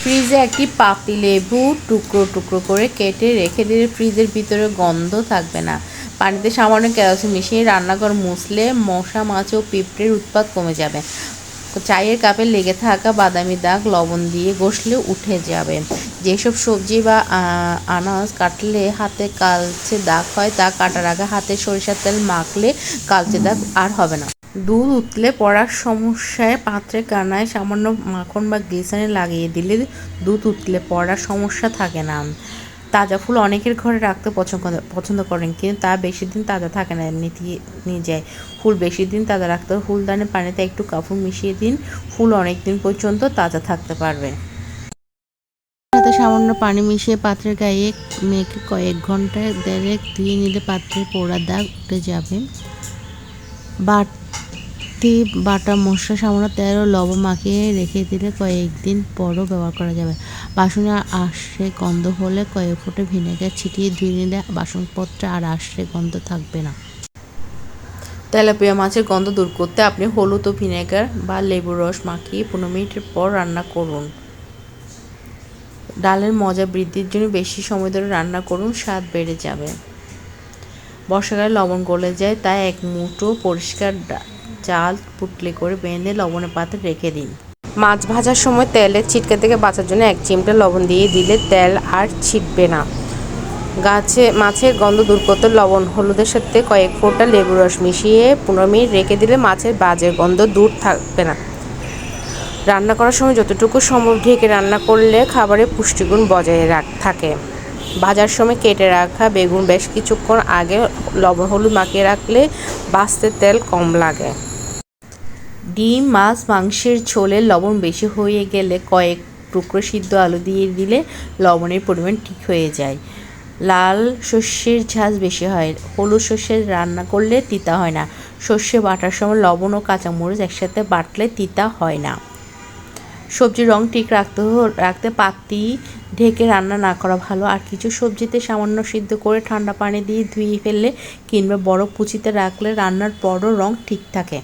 ফ্রিজে একটি পাতি লেবু টুকরো টুকরো করে কেটে রেখে দিলে ফ্রিজের ভিতরে গন্ধ থাকবে না। পানিতে সামান্য ক্যারোসিন মিশিয়ে রান্নাঘর মুছলে মশা, মাছ ও পিঁপড়ের উৎপাত কমে যাবে। চায়ের কাপে লেগে থাকা বাদামি দাগ, লবণ দিয়ে ঘষলে উঠে যাবে। যেসব সবজি বা আনাজ কাটলে হাতে কালচে দাগ হয়, তা কাটার আগে হাতে সরিষার তেল মাখলে কালচে দাগ আর হবে না। দুধ উতলে পড়ার সমস্যায় পাত্রে কানায় সামান্য মাখন বা গ্লিসারিন লাগিয়ে দিলে দুধ উতলে পড়ার সমস্যা থাকে না। তাজা ফুল অনেকের ঘরে রাখতে পছন্দ পছন্দ করেন, কিন্তু তা বেশি দিন তাজা থাকে না নিতে নিয়ে যায়। ফুল বেশি দিন তাজা রাখতে ফুলদানি পানিতে একটু কাপড় মিশিয়ে দিন, ফুল অনেক দিন পর্যন্ত তাজা থাকতে পারবে। সাথে সামান্য পানি মিশিয়ে পাত্রের গায়ে মেখে কয়েক ঘণ্টা দেড়ে ধুয়ে নিলে পাত্রের পোড়া দাগ উঠে যাবে। বাটি বাটা মশলা সামান্য ও লবণ মাখিয়ে রেখে দিলে কয়েকদিন পরও ব্যবহার করা যাবে। বাসনে আশ্রে গন্ধ হলে কয়েক ফোঁটা ভিনেগার ছিটিয়ে ধুয়ে নিলে বাসনপত্রে আর আশ্রে গন্ধ থাকবে না। তেলাপিয়া মাছের গন্ধ দূর করতে আপনি হলুদ ও ভিনেগার বা লেবুর রস মাখিয়ে পনেরো মিনিটের পর রান্না করুন। ডালের মজা বৃদ্ধির জন্য বেশি সময় ধরে রান্না করুন, স্বাদ বেড়ে যাবে। বর্ষাকালে লবণ গলে যায়, তাই এক মুঠো পরিষ্কার চাল পুটলি করে বেঁধে লবণের পাত্রে রেখে দিন। মাছ ভাজার সময় তেলের ছিটকে থেকে বাঁচার জন্য এক চিমটা লবণ দিয়ে দিলে তেল আর ছিটবে না। গাছে, মাছের গন্ধ দূর করতে লবণ, হলুদের সাথে কয়েক ফোঁটা লেবু রস মিশিয়ে পনেরো মিনিট রেখে দিলে মাছের বাজে গন্ধ দূর থাকবে না। রান্না করার সময় যতটুকু সম্ভব ঢেকে রান্না করলে খাবারের পুষ্টিগুণ বজায় রাখ থাকে। ভাজার সময় কেটে রাখা বেগুন বেশ কিছুক্ষণ আগে লবণ, হলুদ মাখিয়ে রাখলে বাঁচতে তেল কম লাগে। ডিম, মাছ, মাংসের ঝোলে লবণ বেশি হয়ে গেলে কয়েক টুকরো সিদ্ধ আলু দিয়ে দিলে লবণের পরিমাণ ঠিক হয়ে যায়। লাল শস্যের ঝাঁজ বেশি হয়। হলুদ শস্যের রান্না করলে তিতা হয় না। সর্ষে বাটার সময় লবণ ও কাঁচামরিচ একসাথে বাটলে তিতা হয় না। সবজির রং ঠিক রাখতে রাখতে পাতি ঢেকে রান্না না করা ভালো। আর কিছু সবজিতে সামান্য সিদ্ধ করে ঠান্ডা পানি দিয়ে ধুয়ে ফেললে কিংবা বড় পুচিতে রাখলে রান্নার পরও রং ঠিক থাকে।